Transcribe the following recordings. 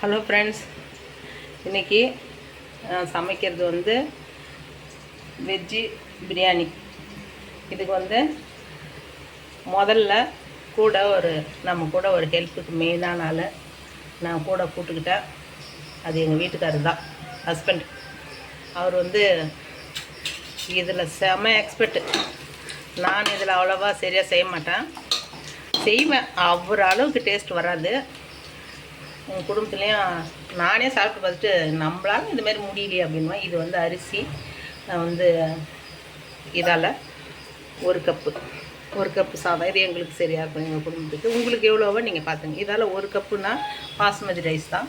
Hello friends இன்றைக்கி சமைக்கிறது வந்து வெஜ்ஜி பிரியாணி இதுக்கு வந்து முதல்ல கூட ஒரு நம்ம கூட ஒரு ஹெல்ப்புக்கு மெயினான ஆள் நான் கூட கூப்பிட்டுக்கிட்டேன் அது எங்கள் வீட்டுக்காரர் தான் ஹஸ்பண்ட் அவர் வந்து இதில் செம எக்ஸ்பர்ட்டு நான் இதில் அவ்வளோவா சரியாக செய்ய மாட்டேன். செய்வேன். அவர் அளவுக்கு டேஸ்ட் வராது. எங்கள் குடும்பத்துலேயும் நானே சாப்பிட்டு பார்த்துட்டு நம்மளால இதுமாரி முடியலையே அப்படின்வா இது வந்து அரிசி வந்து இதால் ஒரு கப்பு ஒரு கப்பு சாதம். இது எங்களுக்கு சரியாக இருக்கும் எங்கள் குடும்பத்துக்கு. உங்களுக்கு எவ்வளோவோ நீங்கள் பார்த்துங்க இதால் ஒரு கப்புனா பாஸ்மதி ரைஸ் தான்.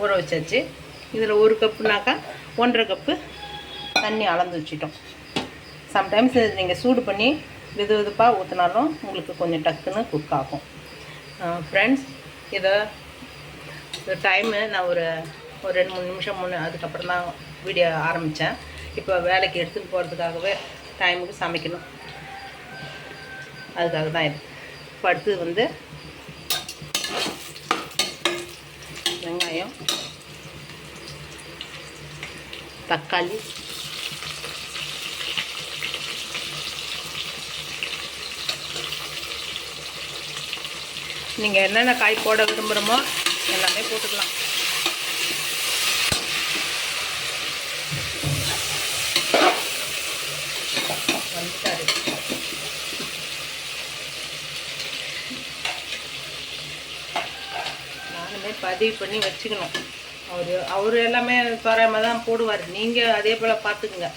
ஊற வச்சாச்சு. இதில் ஒரு கப்புனாக்கா ஒன்றரை கப்பு தண்ணி அளந்து வச்சிட்டோம். சம்டைம்ஸ் நீங்கள் சூடு பண்ணி வெது வெதுப்பாக ஊற்றினாலும் உங்களுக்கு கொஞ்சம் டக்குன்னு குக் ஆகும். ஃப்ரெண்ட்ஸ் இதை டைமு நான் ஒரு ஒரு ரெண்டு மூணு நிமிஷம் முன்னே அதுக்கப்புறம் தான் வீடியோ ஆரம்பித்தேன் இப்போ வேலைக்கு எடுத்துகிட்டு போகிறதுக்காகவே டைமுக்கு சமைக்கணும். அதுக்காக தான் இது. இப்போ அடுத்தது வந்து வெங்காயம் தக்காளி நீங்கள் என்னென்ன காய் போட விரும்புகிறோமோ எல்லாமே போட்டுக்கலாம். வந்துட்டாரு. நானுமே பதிவு பண்ணி வச்சுக்கணும். அவர் அவர் எல்லாமே தோராயமாக தான் போடுவார். நீங்கள் அதே போல் பார்த்துக்குங்க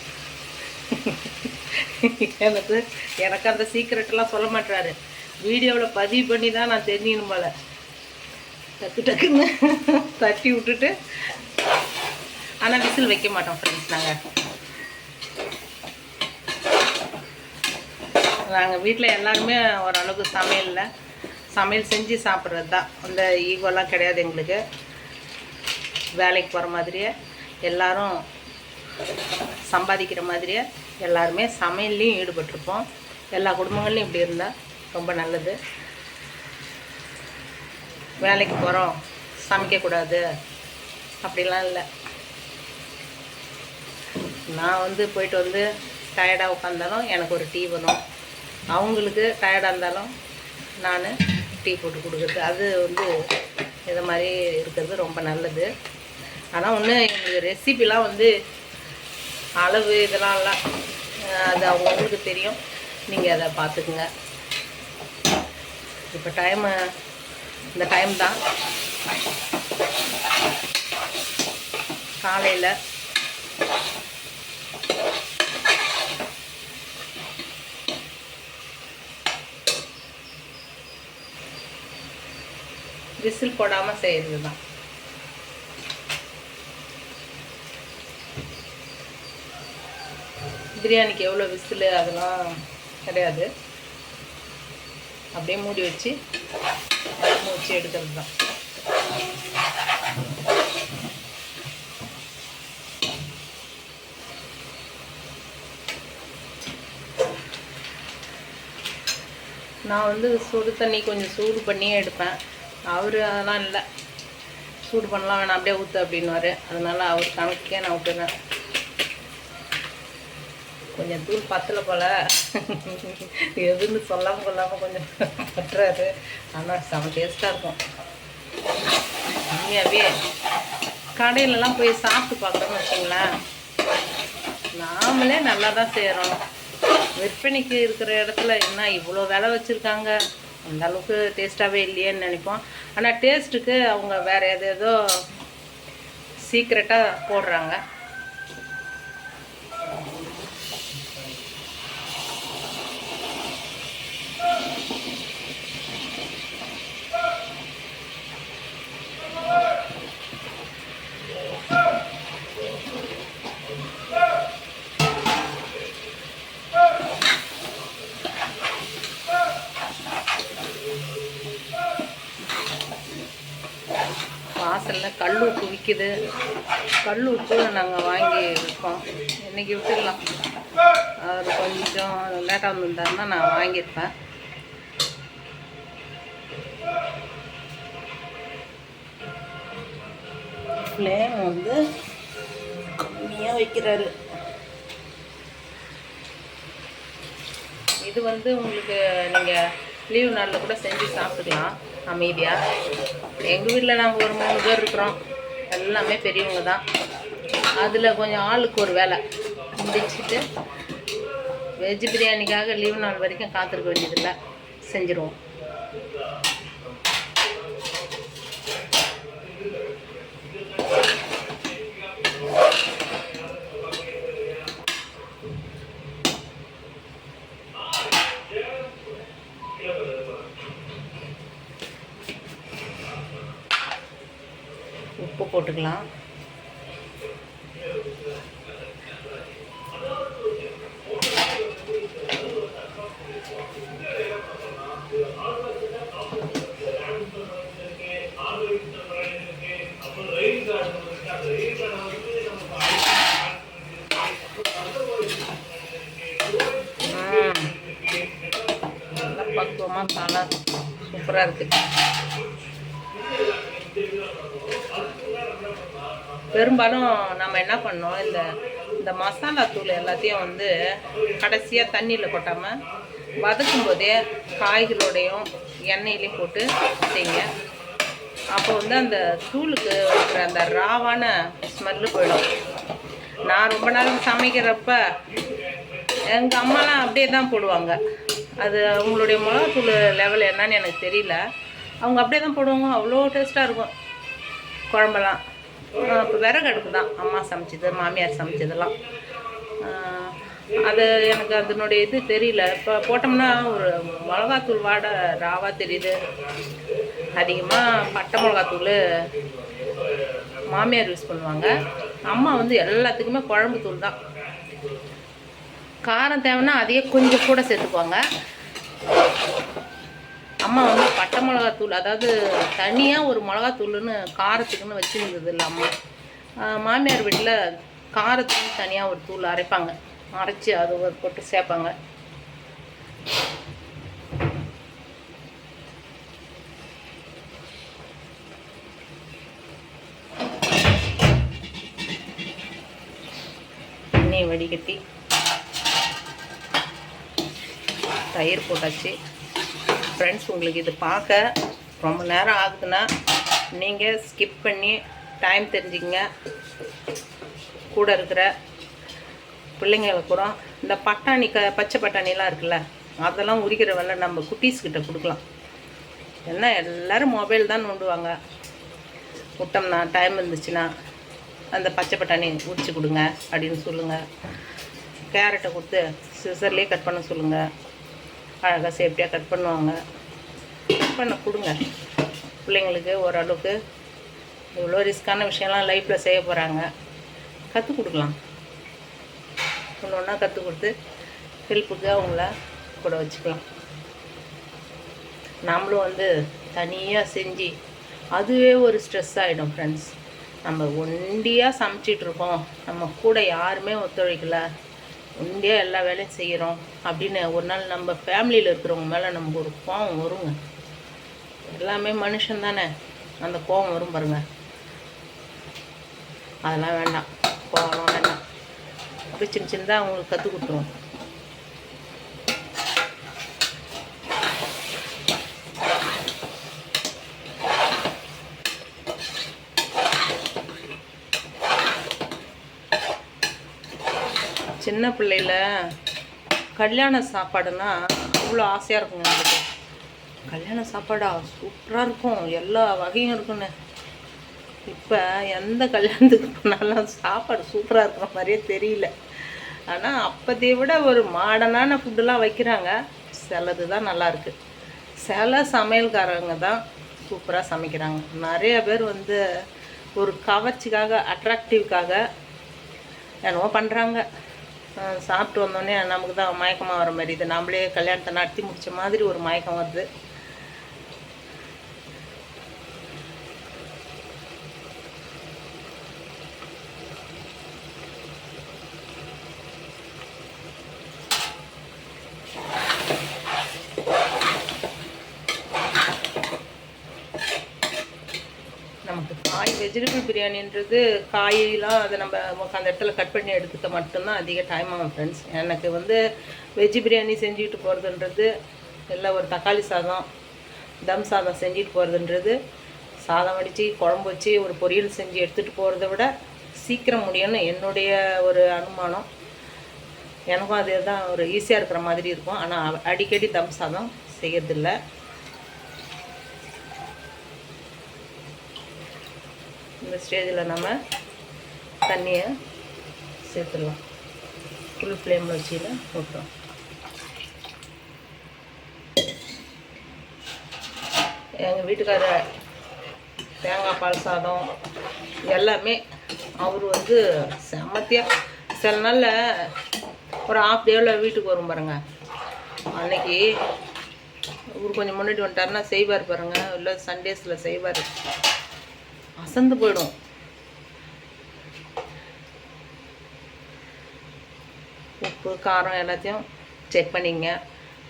எனக்கு எனக்கு அந்த சீக்கிரட்டெல்லாம் சொல்ல மாட்டாரு வீடியோவில் பதிவு பண்ணி தான் நான் தெரிஞ்சுக்கணும் போல. டக்கு டக்குன்னு தட்டி விட்டுட்டு ஆனால் விசில் வைக்க மாட்டோம் ஃப்ரெண்ட்ஸ் நாங்கள் நாங்கள் வீட்டில் எல்லாருமே ஓரளவுக்கு சமையலில் சமையல் செஞ்சு சாப்பிட்றது தான் அந்த ஈகோலாம் கிடையாது எங்களுக்கு. வேலைக்கு போகிற மாதிரியே எல்லோரும் சம்பாதிக்கிற மாதிரியே எல்லாருமே சமையல்லையும் ஈடுபட்டிருப்போம். எல்லா குடும்பங்கள்லையும் இப்படி இருந்தால் ரொம்ப நல்லது. வேலைக்கு போகிறோம் சமைக்கக்கூடாது அப்படிலாம் இல்லை. நான் வந்து போயிட்டு வந்து டயர்டாக உட்காந்தாலும் எனக்கு ஒரு டீ வரும் அவங்களுக்கு டயர்டாக இருந்தாலும் நான் டீ போட்டு கொடுக்குறது. அது வந்து இதை மாதிரி இருக்கிறது ரொம்ப நல்லது. ஆனால் ஒன்று எங்களுக்கு ரெசிபிலாம் வந்து அளவு இதெல்லாம் இல்லை. அது அவங்களுக்கு தெரியும். நீங்கள் அதை பார்த்துக்குங்க இப்போ டைமு இந்த டைம் தான். காலையில். விசில் போடாமல் செய்கிறது தான் பிரியாணிக்கு எவ்வளோ விசில் அதெல்லாம் கிடையாது. அப்படியே மூடி வச்சு வச்சு எடுக்கிறது தான் நான் வந்து சுடு தண்ணி கொஞ்சம் சூடு பண்ணியே எடுப்பேன். அவர் அதெல்லாம் இல்லை. சூடு பண்ணலாம் வேணாம் அப்படியே ஊற்று அப்படின்னுவார். அதனால் அவர் கணக்கே நான் விட்டுறேன். கொஞ்சம் தூள் பத்தலை போல். எதுன்னு சொல்லாமல் கொள்ளாமல் கொஞ்சம் பட்டுறாரு ஆனால் செம டேஸ்ட்டாக இருக்கும். உண்மையாகவே கடையிலலாம் போய் சாப்பிட்டு பார்க்குறோம்னு வச்சுங்களேன் நாமளே நல்லா தான் செய்கிறோம் விற்பனைக்கு இருக்கிற இடத்துல என்ன இவ்வளோ விலை வச்சுருக்காங்க? அந்த அளவுக்கு டேஸ்ட்டாகவே இல்லையேன்னு நினைப்போம். ஆனால் டேஸ்ட்டுக்கு அவங்க வேறு எது ஏதோ சீக்ரெட்டாக போடுறாங்க. வாசலில் கல் உப்பு விற்கிது கல் உப்பு நாங்கள் வாங்கி விற்போம் இன்றைக்கி விட்டுடலாம் அவர் கொஞ்சம் லேட்டாக வந்திருந்தாருன்னா நான் வாங்கியிருப்பேன். ஃப்ளேம் வந்து கம்மியாக வைக்கிறாரு. இது வந்து உங்களுக்கு நீங்கள் லீவு நாளில் கூட செஞ்சு சாப்பிட்டுக்கலாம் அமைதியாக எங்கள் வீட்டில் நாங்கள் ஒரு மூணு பேர் இருக்கிறோம். எல்லாமே பெரியவங்க தான். அதில் கொஞ்சம் ஆளுக்கு ஒரு வேலை. முடிச்சுட்டு வெஜ் பிரியாணிக்காக லீவு நாள் வரைக்கும் காத்திருக்க வேண்டியதில்லை. செஞ்சுருவோம். உப்பு நல்லா பக்குவமாக நல்லா சூப்பராக இருக்குது பெரும்பாலும் நம்ம என்ன பண்ணோம் இந்த இந்த மசாலா தூள் எல்லாத்தையும் வந்து கடைசியாக தண்ணியில் கொட்டாமல் வதக்கும் போதே காய்களோடையும் எண்ணெயிலையும் போட்டு செய்யுங்க அப்போ வந்து அந்த தூளுக்கு இருக்கிற அந்த ராவான ஸ்மெல்லு போயிடும். நான் ரொம்ப நாள் சமைக்கிறப்ப எங்கள் அம்மாலாம் அப்படியே தான் போடுவாங்க. அது அவங்களுடைய மிளகாத்தூள் லெவல் என்னன்னு எனக்கு தெரியல. அவங்க அப்படியே தான் போடுவாங்க. அவ்வளோ டேஸ்ட்டாக இருக்கும் குழம்பெல்லாம். விறகு அடுப்பு தான் அம்மா சமைச்சது மாமியார் சமைச்சதெல்லாம். அது எனக்கு அதனுடைய இது தெரியல. இப்போ போட்டோம்னா ஒரு மிளகாத்தூள் வாடை ராவாக தெரியுது. அதிகமாக பட்டை மிளகாத்தூள் மாமியார் யூஸ் பண்ணுவாங்க. அம்மா வந்து எல்லாத்துக்குமே குழம்பு தூள் தான். காரம் தேவைன்னா அதையே கொஞ்சம் கூட சேர்த்துக்குவாங்க. அம்மா வந்து பட்டை மிளகாத்தூள் அதாவது தனியாக ஒரு மிளகாத்தூள்னு காரத்துக்குன்னு வச்சுருந்தது இல்லை அம்மா மாமியார் வீட்டில் காரத்துக்குன்னு தனியாக ஒரு தூள் அரைப்பாங்க. அரைச்சி அது ஒரு போட்டு சேர்ப்பாங்க. எண்ணெயை வடிகட்டி தயிர் போட்டாச்சு. ஃப்ரெண்ட்ஸ் உங்களுக்கு இது பார்க்க ரொம்ப நேரம் ஆகுதுன்னா நீங்கள் ஸ்கிப் பண்ணி டைம் தெரிஞ்சுக்கங்க. கூட இருக்கிற பிள்ளைங்களுக்கு கூட இந்த பட்டாணி க பச்சை பட்டாணிலாம் இருக்குல்ல அதெல்லாம் உரிக்கிற வேலை நம்ம குட்டீஸ்கிட்ட கொடுக்கலாம். என்ன எல்லோரும் மொபைல் தான் நோண்டுவாங்க. விட்டோம்னா டைம் இருந்துச்சுன்னா அந்த பச்சை பட்டாணி உரிச்சு கொடுங்க அப்படின்னு சொல்லுங்கள் கேரட்டை கொடுத்து சிசர்லேயே கட் பண்ண சொல்லுங்கள் அழகாக சேஃப்டியாக கட் பண்ணுவாங்க. பண்ண கொடுங்க. பிள்ளைங்களுக்கு ஓரளவுக்கு இவ்வளோ ரிஸ்க்கான விஷயம்லாம் லைஃப்பில் செய்ய போகிறாங்க கற்றுக் கொடுக்கலாம். ஒன்று ஒன்றா கற்றுக் கொடுத்து ஹெல்ப்புக்கு அவங்கள கூட வச்சுக்கலாம். நம்மளும் வந்து தனியாக செஞ்சு அதுவே ஒரு ஸ்ட்ரெஸ் ஆகிடும் ஃப்ரெண்ட்ஸ் நம்ம ஒண்டியாக சமைச்சிட்ருக்கோம் நம்ம கூட யாருமே ஒத்துழைக்கல. ஒண்டியாக எல்லா வேலையும் செய்கிறோம் அப்படின்னு ஒரு நாள் நம்ம ஃபேமிலியில் இருக்கிறவங்க மேலே நமக்கு ஒரு கோவம் வருங்க. எல்லாமே மனுஷன் தானே. அந்த கோவம் வரும் பாருங்க. அதெல்லாம் வேண்டாம். கோவம் வேண்டாம். அப்படி சின்ன சின்னதாக அவங்களுக்கு கற்றுக் கொடுத்துருவோம். சின்ன பிள்ளையில கல்யாண சாப்பாடுனா அவ்வளோ ஆசையாக இருக்குங்க எனக்கு கல்யாண சாப்பாடா சூப்பராக இருக்கும். எல்லா வகையும் இருக்குன்னு இப்போ எந்த கல்யாணத்துக்கு போனாலும் சாப்பாடு சூப்பராக இருக்கிற மாதிரியே தெரியல. ஆனால் அப்போதைய விட ஒரு மாடர்னான ஃபுட்டுலாம் வைக்கிறாங்க. சிலது தான் நல்லாயிருக்கு சில சமையல்காரங்க தான் சூப்பராக சமைக்கிறாங்க. நிறைய பேர் வந்து ஒரு கவர்ச்சிக்காக அட்ராக்டிவ்காக என்னவோ பண்ணுறாங்க சாப்பிட்டு வந்தோடனே நமக்கு தான் மயக்கமாக வர மாதிரி இது. நம்மளே கல்யாணத்தை நடத்தி முடிச்ச மாதிரி ஒரு மயக்கம் வருது நமக்கு காய் வெஜிடபிள் பிரியாணின்றது காயெல்லாம் அதை நம்ம அந்த இடத்துல கட் பண்ணி எடுத்துக்க மட்டும்தான் அதிக டைம் ஆகும் ஃப்ரெண்ட்ஸ் எனக்கு வந்து வெஜ் பிரியாணி செஞ்சுட்டு போகிறதுன்றது இல்லை ஒரு தக்காளி சாதம் தம் சாதம் செஞ்சுட்டு போகிறதுன்றது சாதம் வடித்து குழம்பு வச்சு ஒரு பொரியல் செஞ்சு எடுத்துகிட்டு போகிறத விட சீக்கிரம் முடியும்னு என்னுடைய ஒரு அனுமானம். எனக்கும் அது தான் ஒரு ஈஸியாக இருக்கிற மாதிரி இருக்கும். ஆனால் அடிக்கடி தம் சாதம் செய்யறதில்லை. இந்த ஸ்டேஜில் நம்ம தண்ணியை சேர்த்துடலாம். ஃபுல் ஃப்ளேமில் வச்சுல விட்டுறோம் எங்கள் வீட்டுக்காரர் தேங்காய் பால் சாதம் எல்லாமே அவர் வந்து செம்மத்தியாக சில நாளில் ஒரு ஆஃப் டேவில் வீட்டுக்கு வரும் பாருங்க. அன்னைக்கு இவர் கொஞ்சம் முன்னாடி வந்துட்டாருன்னா செய்வார் பாருங்கள் இல்லை சண்டேஸில் செய்வார். அசந்து போயிடும். உப்பு காரம் எல்லாத்தையும் செக் பண்ணிங்க.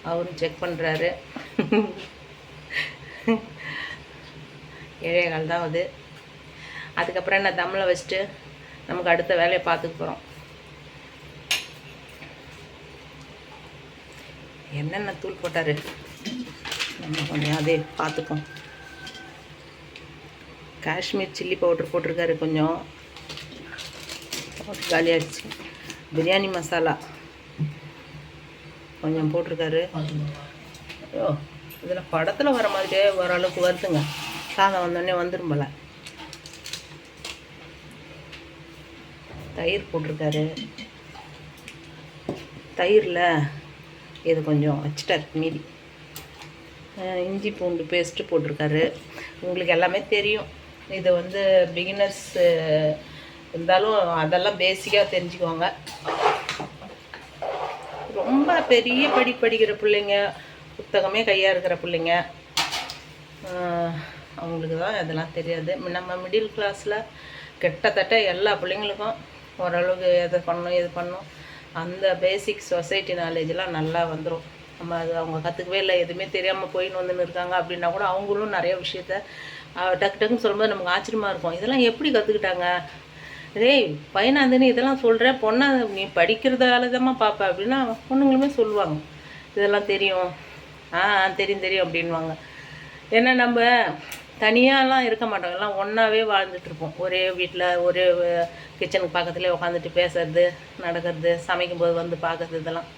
அவரும் செக் பண்ணுறாரு ஏழே கால் தான் அது அதுக்கப்புறம் என்ன தம்மில் வச்சுட்டு நமக்கு அடுத்த வேலையை பார்த்துக்க போகிறோம் என்னென்ன தூள் போட்டார்? நம்ம கொஞ்சம் அதே பார்த்துப்போம். காஷ்மீர் சில்லி பவுடர் போட்டிருக்காரு கொஞ்சம். போட்டு காலியாகிடுச்சு பிரியாணி மசாலா கொஞ்சம் போட்டிருக்காரு. ஐயோ இதில் படத்தில் வர மாதிரியே ஓரளவுக்கு வருதுங்க. சாதம் வந்தோடனே வந்துடும் போல். தயிர் போட்டிருக்காரு. தயிரில் இது கொஞ்சம் வச்சுட்டார் மீதி. இஞ்சி பூண்டு பேஸ்ட்டு போட்டிருக்காரு. உங்களுக்கு எல்லாமே தெரியும். இது வந்து பிகினர்ஸ் இருந்தாலும் அதெல்லாம் பேசிக்காக தெரிஞ்சுக்குவாங்க. ரொம்ப பெரிய படி படிக்கிற பிள்ளைங்க புத்தகமே கையாக இருக்கிற பிள்ளைங்க அவங்களுக்கு தான் இதெல்லாம் தெரியாது. நம்ம மிடில் கிளாஸில் கிட்டத்தட்ட எல்லா பிள்ளைங்களுக்கும் ஓரளவுக்கு எதை பண்ணணும் எது பண்ணணும் அந்த பேசிக் சொசைட்டி நாலேஜ்லாம் நல்லா வந்துடும் நம்ம அது அவங்க கற்றுக்கவே இல்லை எதுவுமே தெரியாமல் போயின்னு வந்துன்னு இருக்காங்க அப்படின்னா கூட அவங்களும் நிறைய விஷயத்த டக்கு டக்குன்னு சொல்லும்போது நமக்கு ஆச்சரியமாக இருக்கும். இதெல்லாம் எப்படி கற்றுக்கிட்டாங்க டேய் பையனாந்துன்னு இதெல்லாம் சொல்கிறேன் பொண்ணா நீ படிக்கிறதால தாம்மா பார்ப்ப அப்படின்னா பொண்ணுங்களுமே சொல்லுவாங்க. இதெல்லாம் தெரியும். ஆ ஆ, தெரியும் தெரியும் அப்படின்வாங்க ஏன்னா நம்ம தனியாலாம் இருக்க மாட்டோம். எல்லாம் ஒன்றாவே வாழ்ந்துட்டுருப்போம் ஒரே வீட்டில் ஒரே கிச்சனுக்கு பக்கத்துலேயே உட்காந்துட்டு பேசுறது நடக்கிறது சமைக்கும்போது வந்து பார்க்கறது இதெல்லாம்.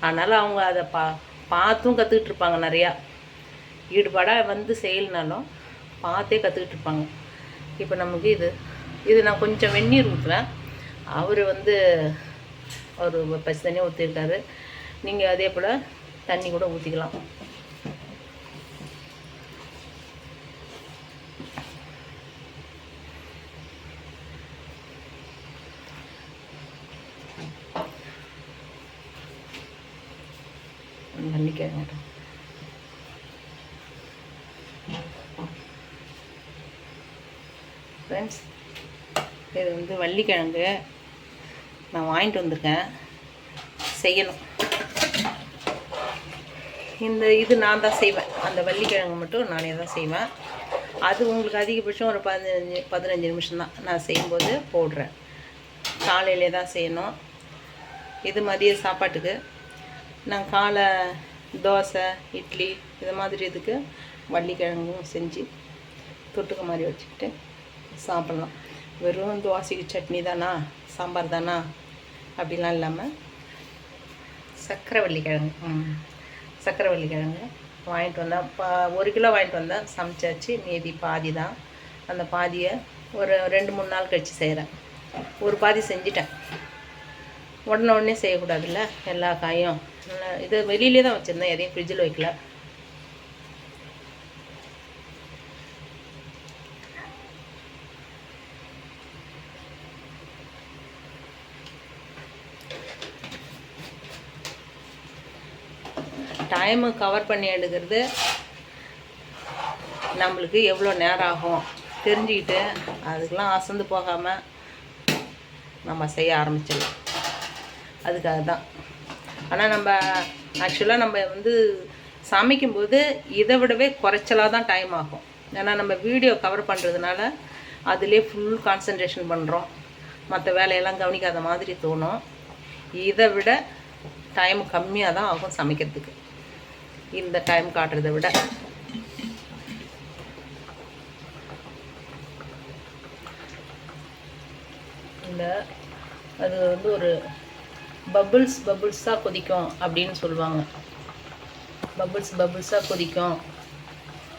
அதனால் அவங்க அதை பா பார்த்தும் கற்றுக்கிட்டு இருப்பாங்க நிறையா. ஈடுபாடாக வந்து செய்யலனாலும் பார்த்தே கற்றுக்கிட்டு இருப்பாங்க. இப்போ நமக்கு இது இது நான் கொஞ்சம் வெந்நீர் ஊற்றுவேன் அவர் வந்து அவர் பசி தண்ணியாக ஊற்றிருக்காரு நீங்கள் அதே போல் தண்ணி கூட ஊற்றிக்கலாம் மன்னிக்க ஃப்ரெண்ட்ஸ் இது வந்து வள்ளிக்கிழங்கு நான் வாங்கிட்டு வந்திருக்கேன். செய்யணும். இந்த இது நான் தான் செய்வேன். அந்த வள்ளிக்கிழங்கு மட்டும் நானே தான் செய்வேன். அது உங்களுக்கு அதிகபட்சம் ஒரு பதினஞ்சு பதினஞ்சு நிமிஷம் தான் நான் செய்யும்போது போடுறேன். காலையிலே தான் செய்யணும். இது மதிய சாப்பாட்டுக்கு. நான் காலை தோசை இட்லி இது மாதிரி இதுக்கு வள்ளிக்கிழங்கும் செஞ்சு தொட்டுக்க மாதிரி வச்சுக்கிட்டு சாப்பிட்லாம். வெறும் தோசைக்கு சட்னி தானா சாம்பார் தானா? அப்படிலாம் இல்லாமல் சக்கரை கிழங்கு ம் சக்கரை கிழங்கு வாங்கிட்டு வந்தேன் பா ஒரு கிலோ வாங்கிட்டு வந்தேன் சமைச்சாச்சு. மீதி பாதி தான். அந்த பாதியை ஒரு ரெண்டு மூணு நாள் கழித்து செய்கிறேன் ஒரு பாதி செஞ்சிட்டேன். உடனே உடனே செய்யக்கூடாதுல்ல? எல்லா காயும். இது வெளியிலே தான் வச்சுருந்தேன். எதையும் ஃப்ரிட்ஜில் வைக்கல. டைமு கவர் பண்ணி எடுக்கிறது நம்மளுக்கு எவ்வளோ நேரம் ஆகும்? தெரிஞ்சுக்கிட்டு அதுக்கெலாம் அசந்து போகாமல் நம்ம செய்ய ஆரம்பிச்சிடலாம். அதுக்காக தான். ஆனால் நம்ம ஆக்சுவலாக நம்ம வந்து சமைக்கும்போது இதை விடவே குறைச்சலாக தான் டைம் ஆகும். ஏன்னா நம்ம வீடியோ கவர் பண்ணுறதுனால அதுலேயே ஃபுல் கான்சன்ட்ரேஷன் பண்ணுறோம் மற்ற வேலையெல்லாம் கவனிக்காத மாதிரி தோணும். இதை விட டைம் கம்மியாக தான் ஆகும் சமைக்கிறதுக்கு. இந்த டைம் காட்டுறதை விட. இந்த அது வந்து ஒரு பபுள்ஸ் பபுள்ஸாக கொதிக்கும் அப்படின்னு சொல்லுவாங்க. பபுள்ஸ் பபுள்ஸாக கொதிக்கும்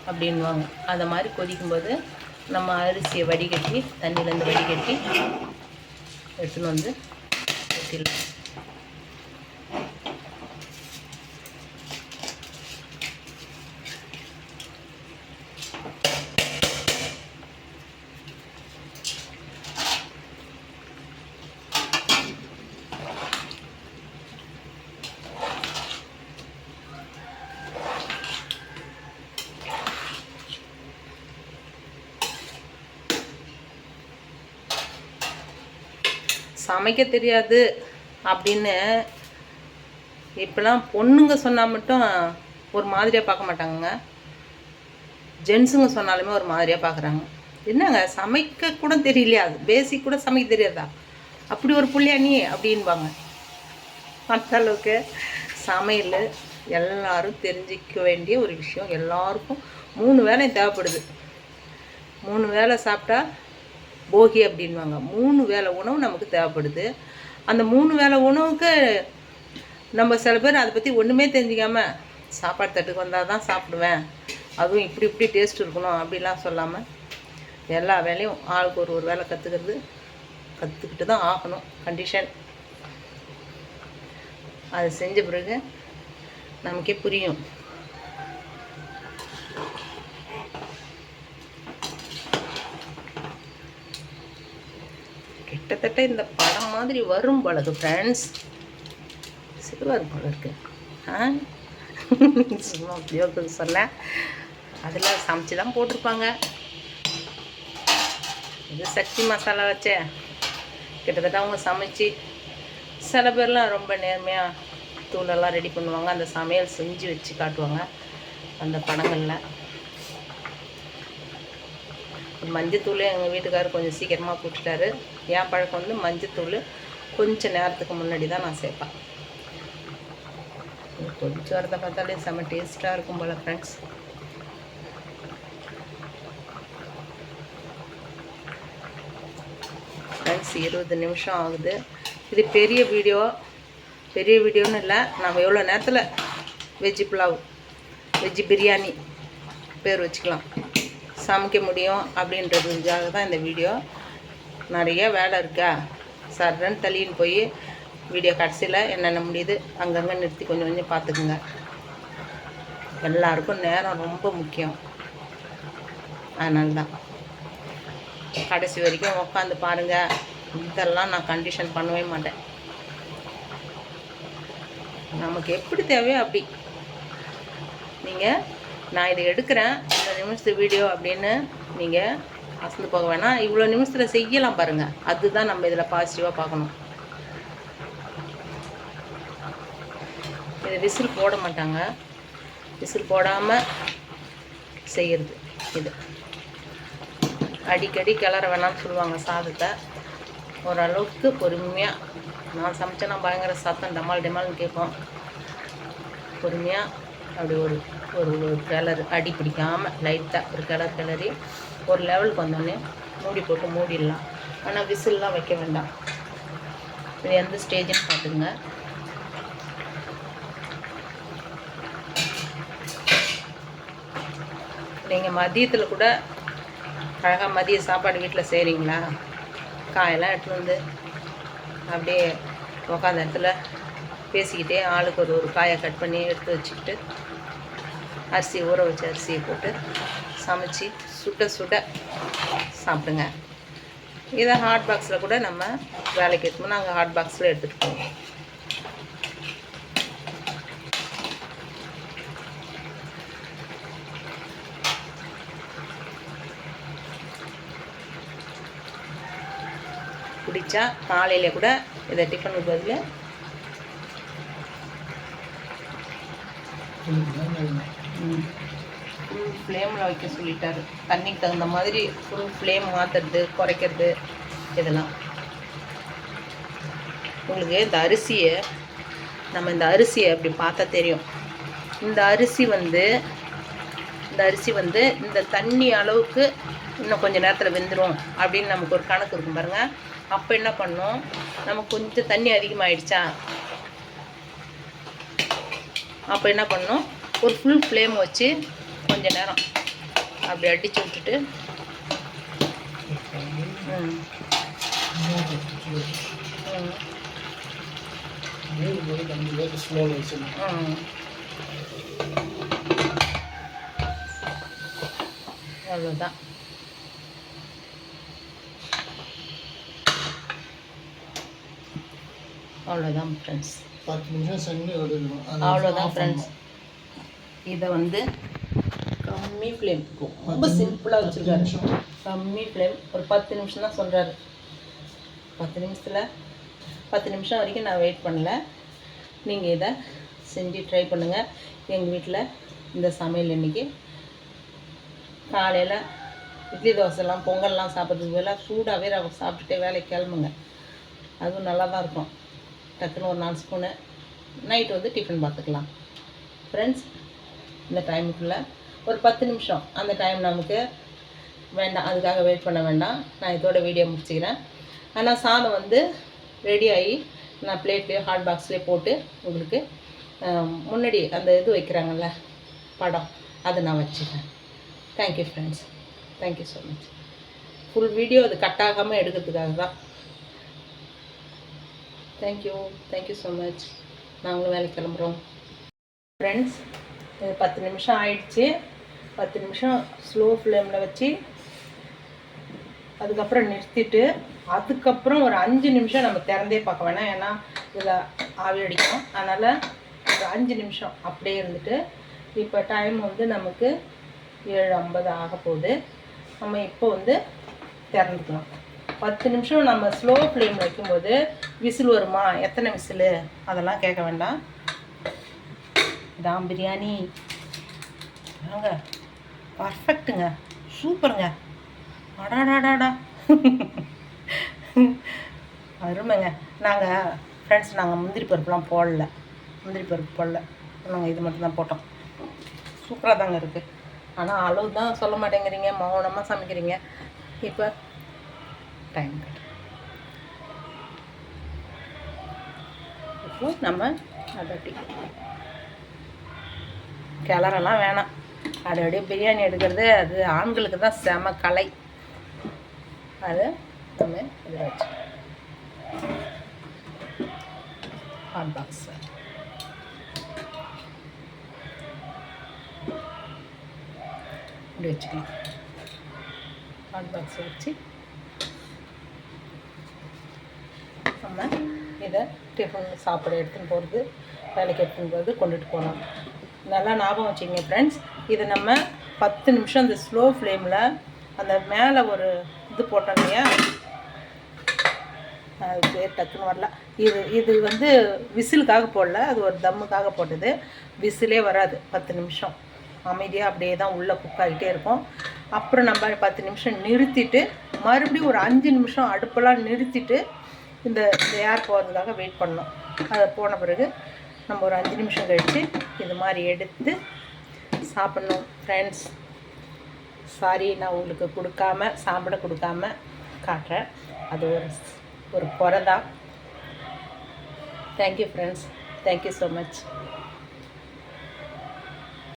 அப்படின்வாங்க அந்த மாதிரி கொதிக்கும்போது நம்ம அரிசியை வடிகட்டி தண்ணியிலேருந்து வடிகட்டி எடுத்துன்னு வந்து ஊற்றிடலாம் சமைக்க தெரியாது அப்படின்னு இப்போலாம் பொண்ணுங்க சொன்னால் மட்டும் ஒரு மாதிரியாக பார்க்க மாட்டாங்கங்க. ஜென்ஸுங்க சொன்னாலுமே ஒரு மாதிரியாக பார்க்குறாங்க. என்னங்க சமைக்க கூட தெரியலையா? அது பேசிக் கூட சமைக்க தெரியாதா? அப்படி ஒரு புள்ளியா நீ? அப்படின்பாங்க. அந்த அளவுக்கு சமையல் எல்லாரும் தெரிஞ்சிக்க வேண்டிய ஒரு விஷயம். எல்லாருக்கும் மூணு வேலையும் தேவைப்படுது. மூணு வேளை சாப்பிட்டா போகி அப்படின்வாங்க மூணு வேலை உணவு நமக்கு தேவைப்படுது. அந்த மூணு வேலை உணவுக்கு நம்ம சில பேர் அதை பற்றி ஒன்றுமே தெரிஞ்சிக்காமல் சாப்பாடு தட்டுக்கு வந்தால் தான் சாப்பிடுவேன். அதுவும் இப்படி இப்படி டேஸ்ட் இருக்கணும் அப்படிலாம் சொல்லாமல் எல்லா வேலையும் ஆளுக்கு ஒரு ஒரு வேலை கற்றுக்கிறது கற்றுக்கிட்டு தான் ஆகணும். கண்டிஷன் அது செஞ்ச பிறகு நமக்கே புரியும். கிட்டத்தட்ட இந்த படம் மாதிரி வரும் பொழுது ஃப்ரெண்ட்ஸ் சிறுவர் போல இருக்கு. ஆ? சும்மா உத்தியோகத்துக்கு சொல்ல அதில் சமைச்சு தான் போட்டிருப்பாங்க. இது சக்தி மசாலா வச்சே. கிட்டத்தட்ட அவங்க சமைச்சு சில பேர்லாம் ரொம்ப நேர்மையாக தூளெல்லாம் ரெடி பண்ணுவாங்க. அந்த சமையல் செஞ்சு வச்சு காட்டுவாங்க அந்த படங்களில். மஞ்சத்தூள் எங்கள் வீட்டுக்காரர் கொஞ்சம் சீக்கிரமாக போட்டுட்டாரு என் பழக்கம் வந்து மஞ்சத்தூள் கொஞ்சம் நேரத்துக்கு முன்னாடி தான் நான் சேர்ப்பேன். கொதிச்சு வரதை பார்த்தாலே செம்ம டேஸ்ட்டாக இருக்கும் போல் ஃப்ரெண்ட்ஸ் ஃப்ரெண்ட்ஸ் இருபது நிமிஷம் ஆகுது. இது பெரிய வீடியோ. பெரிய வீடியோன்னு இல்லை நம்ம எவ்வளோ நேரத்தில் வெஜ்ஜி புலாவ் வெஜ்ஜி பிரியாணி பேர் வச்சுக்கலாம். சமைக்க முடியும் அப்படின்றதுக்காக தான் இந்த வீடியோ. நிறைய வேலை இருக்கா? சர்றன்னு தள்ளின்னு போய் வீடியோ கடைசியில் என்னென்ன முடியுது அங்கங்கே நிறுத்தி கொஞ்சம் கொஞ்சம் பார்த்துக்குங்க. எல்லாருக்கும் நேரம் ரொம்ப முக்கியம். அதனால தான் கடைசி வரைக்கும் உட்காந்து பாருங்கள் இதெல்லாம் நான் கண்டிஷன் பண்ணவே மாட்டேன். நமக்கு எப்படி தேவையோ அப்படி. நீங்கள் நான் இதை எடுக்கிறேன். இந்த நிமிஷத்து வீடியோ அப்படின்னு நீங்கள் அசந்து போக வேணாம். இவ்வளோ நிமிஷத்தில் செய்யலாம் பாருங்கள் அதுதான் நம்ம இதில் பாசிட்டிவாக பார்க்கணும். இது விசில் போட மாட்டாங்க. விசில் போடாமல் செய்கிறது இது. அடிக்கடி கிளற வேணாம்னு சொல்லுவாங்க சாதத்தை. ஓரளவுக்கு பொறுமையாக நான் சமைச்சேன்னா பயங்கர சத்தம் டமால் டமால்னு கேட்போம். பொறுமையாக அப்படி ஒரு ஒரு கிளர் கிளறு அடி பிடிக்காமல் லைட்டாக ஒரு கிளறு கிளறி ஒரு லெவலுக்கு வந்தோடனே மூடி போட்டு மூடிடலாம். ஆனால் விசில்லாம் வைக்க வேண்டாம். இது எந்த ஸ்டேஜ்னு பார்த்துங்க நீங்கள் மதியத்தில் கூட அழகாக மதிய சாப்பாடு வீட்டில் செய்கிறீங்களா காயெல்லாம் எடுத்துகிட்டு வந்து அப்படியே உக்காந்த இடத்துல பேசிக்கிட்டே ஆளுக்கு ஒரு ஒரு காயை கட் பண்ணி எடுத்து வச்சுக்கிட்டு அரிசி ஊற வச்ச அரிசியை போட்டு சமைச்சு சுட சுட சாப்பிடுங்க. இதை ஹாட் பாக்ஸில் கூட நம்ம வேலைக்கு எடுத்துமோ நாங்கள் ஹாட் பாக்ஸில் எடுத்துகிட்டு போவோம் பிடிச்சா காலையில் கூட இதை டிஃபனுக்கு பதில் ஃப்ளேமில் வைக்க சொல்லிட்டாரு. தண்ணிக்கு தகுந்த மாதிரி ஃபுல் ஃப்ளேம் மாற்றுறது குறைக்கிறது இதெல்லாம். உங்களுக்கு இந்த அரிசியை நம்ம இந்த அரிசியை அப்படி பார்த்தா தெரியும். இந்த அரிசி வந்து இந்த அரிசி வந்து இந்த தண்ணி அளவுக்கு இன்னும் கொஞ்சம் நேரத்தில் வெந்துடும் அப்படின்னு நமக்கு ஒரு கணக்கு இருக்கும் பாருங்கள் அப்போ என்ன பண்ணோம்? நமக்கு கொஞ்சம் தண்ணி அதிகமாகிடுச்சா அப்போ என்ன பண்ணோம்? ஒரு ஃபுல் ஃப்ளேம் வச்சு கொஞ்ச நேரம். அப்படி அடித்து விட்டுட்டு. அவ்வளோதான் அவ்வளோதான் ஃப்ரெண்ட்ஸ் பத்து நிமிஷம் சென்று அவ்வளோதான் ஃப்ரெண்ட்ஸ். இதை வந்து கம்மி ஃப்ளேம் ரொம்ப சிம்பிளாக வச்சுருக்காரு. கம்மி ஃப்ளேம் ஒரு பத்து நிமிஷம் தான் சொல்கிறாரு பத்து நிமிஷத்தில் பத்து நிமிஷம் வரைக்கும் நான் வெயிட் பண்ணல. நீங்கள் இதை செஞ்சு ட்ரை பண்ணுங்கள் எங்கள் வீட்டில் இந்த சமையல் இன்னைக்கு. காலையில் இட்லி தோசைலாம் பொங்கல்லாம் சாப்பிட்றதுக்கு பதிலாக சூடாகவே சாப்பிட்டுட்டே வேலைக்கு கிளம்புங்க. அதுவும் நல்லா தான் இருக்கும். டக்குன்னு ஒரு நாலு ஸ்பூனு நைட் வந்து டிஃபன் பார்த்துக்கலாம். ஃப்ரெண்ட்ஸ் இந்த டைமுக்குள்ளே ஒரு பத்து நிமிஷம் அந்த டைம் நமக்கு வேண்டாம் அதுக்காக வெயிட் பண்ண வேண்டாம். நான் இதோட வீடியோ முடிச்சுக்கிறேன். ஆனால் சாதம் வந்து ரெடி ஆகி நான் பிளேட்லேயோ ஹாட் பாக்ஸ்லேயே போட்டு உங்களுக்கு முன்னாடி அந்த இது வைக்கிறாங்கல்ல படம் அதை நான் வச்சுக்கிறேன். Thank you friends thank you so much full video அது கட் ஆகாமல் எடுக்கிறதுக்காக தான். தேங்க்யூ தேங்க்யூ ஸோ மச் நாங்களும் வேலைக்கு கிளம்புறோம். ஃப்ரெண்ட்ஸ் பத்து நிமிஷம் ஆயிடுச்சு. பத்து நிமிஷம் ஸ்லோ ஃப்ளேமில் வச்சு அதுக்கப்புறம் நிறுத்திட்டு அதுக்கப்புறம் ஒரு அஞ்சு நிமிஷம் நம்ம திறந்தே பார்க்க வேணாம். ஏன்னா இதில் ஆவி அடிக்கும். அதனால் ஒரு அஞ்சு நிமிஷம் அப்படியே இருந்துட்டு இப்போ டைம் வந்து நமக்கு ஏழு ஐம்பது ஆக போகுது. நம்ம இப்போ வந்து திறந்துக்கலாம். பத்து நிமிஷம் நம்ம ஸ்லோ ஃப்ளேம் வைக்கும்போது விசில் வருமா? எத்தனை விசிலு? அதெல்லாம் கேட்க வேண்டாம். இதான் பிரியாணி. வாங்க. பர்ஃபெக்ட்டுங்க சூப்பருங்க அடாடாடாடா அருமைங்க. நாங்கள் ஃப்ரெண்ட்ஸ் நாங்கள் முந்திரி பருப்புலாம் போடல. முந்திரி பருப்பு போடல. நாங்கள் இது மட்டும் தான் போட்டோம். சூப்பராக தாங்க இருக்குது ஆனால் அளவு தான் சொல்ல மாட்டேங்கிறீங்க. மௌனமாக சமைக்கிறீங்க. இப்போ டைம் இப்போ நம்ம அதை அப்படி கிளறலாம் வேணாம். அப்படியே பிரியாணி எடுக்கிறது அது ஆண்களுக்கு தான் செம கலை. அது நம்ம இதில் வச்சு. ஹாட் பாக்ஸ் இப்படி வச்சுக்கலாம். ஹாட் பாக்ஸ் வச்சு நம்ம இதை டிஃபன் சாப்பிட எடுத்துன்னு போகிறது வேலைக்கு எடுத்துன்னு போகிறது கொண்டுட்டு போகலாம். நல்லா ஞாபகம் வச்சுங்க ஃப்ரெண்ட்ஸ் இதை நம்ம பத்து நிமிஷம் அந்த ஸ்லோ ஃப்ளேமில் அந்த மேலே ஒரு இது போட்டோம் இல்லையா? அது பேர் டக்குன்னு வரல. இது இது வந்து விசிலுக்காக போடல அது ஒரு தம்முக்காக போட்டது. விசிலே வராது பத்து நிமிஷம். அமைதியாக அப்படியே தான் உள்ளே குக் ஆகிட்டே இருக்கும். அப்புறம் நம்ம பத்து நிமிஷம் நிறுத்திட்டு மறுபடியும் ஒரு அஞ்சு நிமிஷம் அடுப்பெல்லாம் நிறுத்திட்டு இந்த இந்த ஏர் போகிறதுக்காக வெயிட் பண்ணோம் அது போன பிறகு நம்ம ஒரு அஞ்சு நிமிஷம் கழித்து இது மாதிரி எடுத்து சாப்பிட்ணும் ஃப்ரெண்ட்ஸ் சாரி நான் உங்களுக்கு கொடுக்காம சாப்பிட கொடுக்காம காட்டுறேன். அது ஒரு ஒரு குறை தான். Thank you friends thank you so much